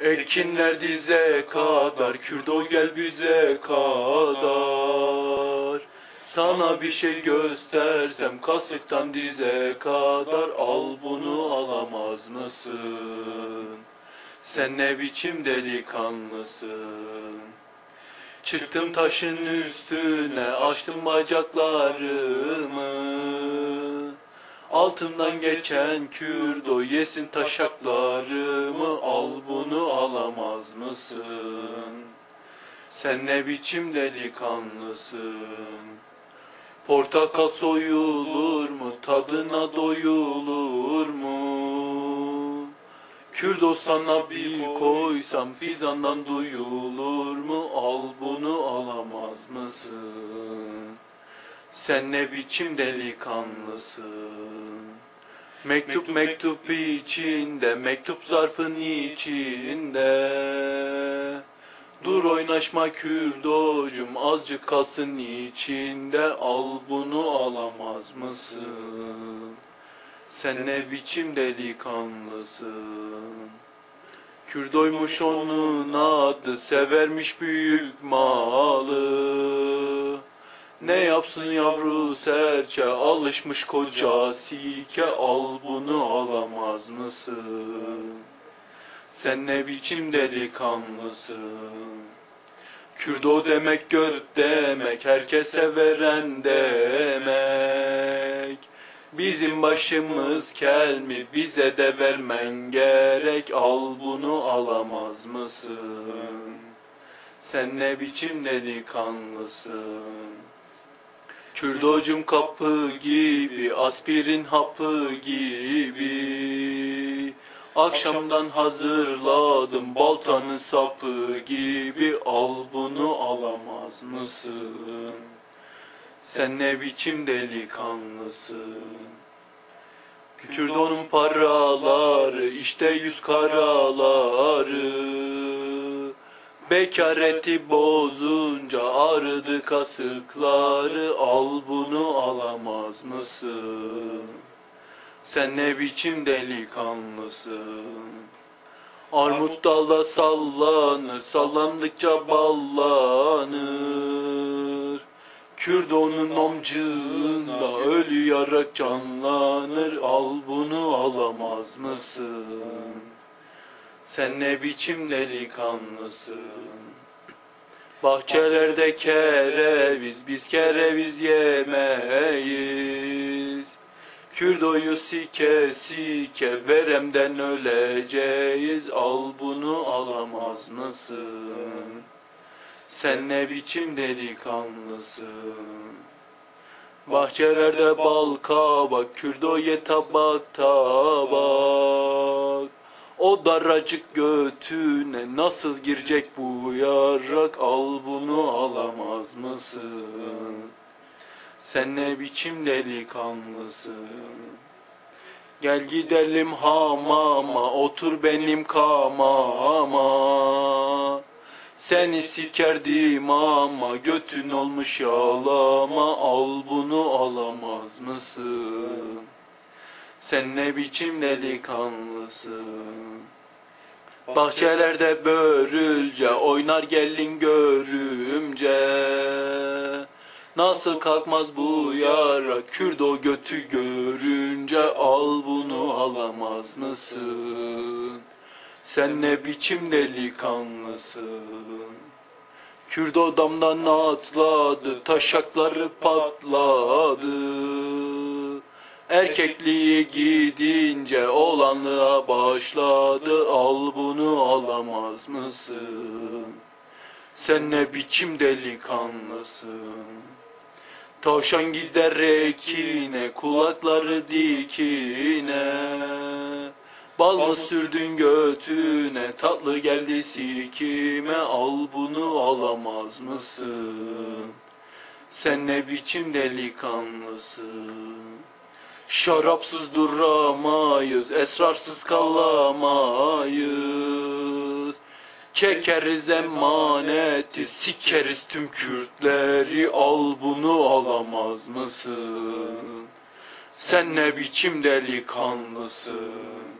Ekinler dize kadar, Kürdo gel bize kadar. Sana bir şey göstersem kasıktan dize kadar al bunu alamaz mısın? Sen ne biçim delikanlısın? Çıktım taşın üstüne açtım bacaklarımı Altından geçen kürdo yesin taşaklarımı Al bunu alamaz mısın? Sen ne biçim delikanlısın? Portakal soyulur mu? Tadına doyulur mu? Kürdo sana bir koysam fizandan duyulur mu? Al bunu alamaz mısın? Sen ne biçim delikanlısın? Mektup mektup içinde, mektup zarfın içinde. Dur oynaşma kürdocum, azıcık kalsın içinde. Al bunu alamaz mısın? Sen ne biçim delikanlısın? Kürdoymuş onun adı, severmiş büyük malı. Ne yapsın yavru serçe, alışmış koca sike, al bunu alamaz mısın? Sen ne biçim delikanlısın? Kürdo demek göt demek, herkese veren demek. Bizim başımız kel mi, bize de vermen gerek, al bunu alamaz mısın? Sen ne biçim delikanlısın? Kürdocum kapı gibi, aspirin hapı gibi. Akşamdan hazırladım baltanın sapı gibi. Al bunu alamaz mısın? Sen ne biçim delikanlısın? Kürdonun paraları, işte yüz karaları. Bekareti bozunca ağrıdı kasıkları Al bunu alamaz mısın? Sen ne biçim delikanlısın? Armut dalda sallanır, sallandıkça ballanır. Kürdonun omcığında ölü yarak canlanır. Al bunu alamaz mısın? Sen ne biçim delikanlısın? Bahçelerde kereviz, biz kereviz yemeyiz. Kürdoyu sike sike, veremden öleceğiz. Al bunu alamaz mısın? Sen ne biçim delikanlısın? Bahçelerde bal kabak, kürdoye tabak tabak. O daracık götüne nasıl girecek bu yarak al bunu alamaz mısın? Sen ne biçim delikanlısın? Gel gidelim hamama otur benim kamama Seni sikerdim ama götün olmuş yalama al bunu alamaz mısın? Sen ne biçim delikanlısın? Bahçelerde börülce oynar gelin görümce. Nasıl kalkmaz bu yara Kürdo götü görünce al bunu alamaz mısın? Sen ne biçim delikanlısın? Kürdo damdan atladı taşakları patladı. Erkekliği gidince olanlığa başladı Al bunu alamaz mısın? Sen ne biçim delikanlısın? Tavşan gider ekine, kulakları dikine. Bal mı sürdün götüne, tatlı geldi sikime, al bunu alamaz mısın? Sen ne biçim delikanlısın? Şarapsız duramayız, esrarsız kalamayız. Çekeriz emaneti, sikeriz tüm Kürtleri, al bunu alamaz mısın? Sen ne biçim delikanlısın?